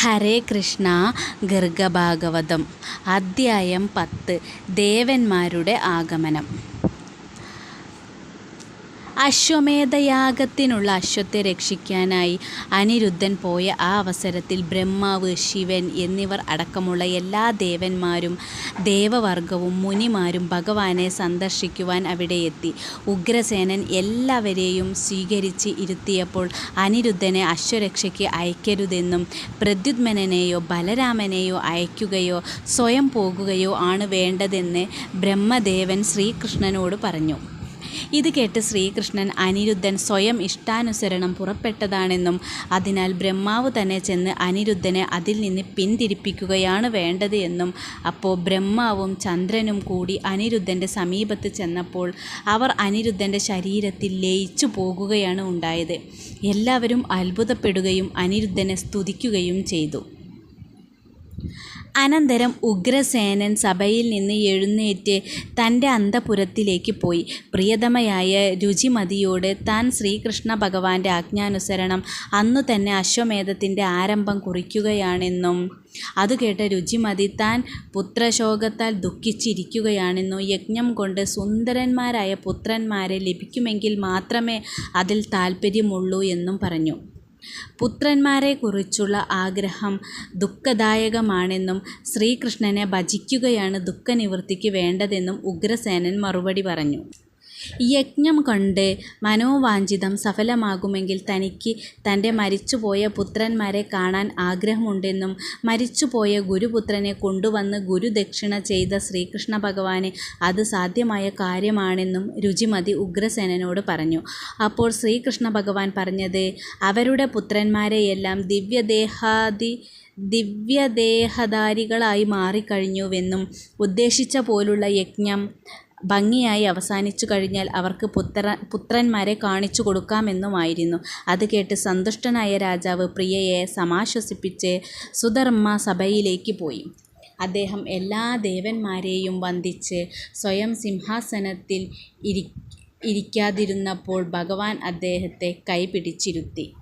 ഹരേ കൃഷ്ണ ഗർഗഭാഗവതം. അദ്ധ്യായം പത്ത്. ദേവന്മാരുടെ ആഗമനം. അശ്വമേധയാഗത്തിനുള്ള അശ്വത്തെ രക്ഷിക്കാനായി അനിരുദ്ധൻ പോയ ആ അവസരത്തിൽ ബ്രഹ്മാവ് ശിവൻ എന്നിവർ അടക്കമുള്ള എല്ലാ ദേവന്മാരും ദേവവർഗവും മുനിമാരും ഭഗവാനെ സന്ദർശിക്കുവാൻ അവിടെ എത്തി ഉഗ്രസേനൻ എല്ലാവരെയും സ്വീകരിച്ച് ഇരുത്തിയപ്പോൾ അനിരുദ്ധനെ അശ്വരക്ഷയ്ക്ക് അയക്കരുതെന്നും പ്രദ്യുത്മനെയോ ബലരാമനെയോ അയക്കുകയോ സ്വയം പോകുകയോ ആണ് വേണ്ടതെന്ന് ബ്രഹ്മദേവൻ ശ്രീകൃഷ്ണനോട് പറഞ്ഞു. ഇത് കേട്ട് ശ്രീകൃഷ്ണൻ അനിരുദ്ധൻ സ്വയം ഇഷ്ടാനുസരണം പുറപ്പെട്ടതാണെന്നും അതിനാൽ ബ്രഹ്മാവ് തന്നെ ചെന്ന് അനിരുദ്ധനെ അതിൽ നിന്ന് പിന്തിരിപ്പിക്കുകയാണ് വേണ്ടത് എന്നും അപ്പോൾ ബ്രഹ്മാവും ചന്ദ്രനും കൂടി അനിരുദ്ധന്റെ സമീപത്ത് ചെന്നപ്പോൾ അവർ അനിരുദ്ധന്റെ ശരീരത്തിൽ ലയിച്ചു പോകുകയാണ് ഉണ്ടായത്. എല്ലാവരും അത്ഭുതപ്പെടുകയും അനിരുദ്ധനെ സ്തുതിക്കുകയും ചെയ്തു. അനന്തരം ഉഗ്രസേനൻ സഭയിൽ നിന്ന് എഴുന്നേറ്റ് തന്റെ അന്തപുരത്തിലേക്ക് പോയി. പ്രിയതമയായ രുചിമതിയോട് താൻ ശ്രീകൃഷ്ണ ഭഗവാന്റെ ആജ്ഞാനുസരണം അന്നുതന്നെ അശ്വമേധത്തിന്റെ ആരംഭം കുറിക്കുകയാണെന്നും അത് കേട്ട രുചിമതി താൻ പുത്രശോകത്താൽ ദുഃഖിച്ചിരിക്കുകയാണെന്നും യജ്ഞം കൊണ്ട് സുന്ദരന്മാരായ പുത്രന്മാരെ ലഭിക്കുമെങ്കിൽ മാത്രമേ അതിൽ താൽപര്യമുള്ളൂ എന്നും പറഞ്ഞു. പുത്രന്മാരെക്കുറിച്ചുള്ള ആഗ്രഹം ദുഃഖദായകമാണെന്നും ശ്രീകൃഷ്ണനെ ഭജിക്കുകയാണ് ദുഃഖനിവൃത്തിക്ക് വേണ്ടതെന്നും ഉഗ്രസേനൻ മറുപടി പറഞ്ഞു. യജ്ഞം കൊണ്ട് മനോവാഞ്ചിതം സഫലമാകുമെങ്കിൽ തനിക്ക് തന്റെ മരിച്ചുപോയ പുത്രന്മാരെ കാണാൻ ആഗ്രഹമുണ്ടെന്നും മരിച്ചുപോയ ഗുരുപുത്രനെ കൊണ്ടുവന്ന് ഗുരുദക്ഷിണ ചെയ്ത ശ്രീകൃഷ്ണ ഭഗവാന് അത് സാധ്യമായ കാര്യമാണെന്നും രുചിമതി ഉഗ്രസേനോട് പറഞ്ഞു. അപ്പോൾ ശ്രീകൃഷ്ണ ഭഗവാൻ പറഞ്ഞത് അവരുടെ പുത്രന്മാരെയെല്ലാം ദിവ്യദേഹാദി ദിവ്യദേഹധാരികളായി മാറിക്കഴിഞ്ഞുവെന്നും ഉദ്ദേശിച്ച പോലുള്ള യജ്ഞം ഭംഗിയായി അവസാനിച്ചു കഴിഞ്ഞാൽ അവർക്ക് പുത്ര പുത്രന്മാരെ കാണിച്ചു കൊടുക്കാമെന്നുമായിരുന്നു. അത് കേട്ട് സന്തുഷ്ടനായ രാജാവ് പ്രിയയെ സമാശ്വസിപ്പിച്ച് സുധർമ്മ സഭയിലേക്ക് പോയി. അദ്ദേഹം എല്ലാ ദേവന്മാരെയും വന്ദിച്ച് സ്വയം സിംഹാസനത്തിൽ ഇരി ഇരിക്കാതിരുന്നപ്പോൾ ഭഗവാൻ അദ്ദേഹത്തെ കൈപിടിച്ചിരുത്തി.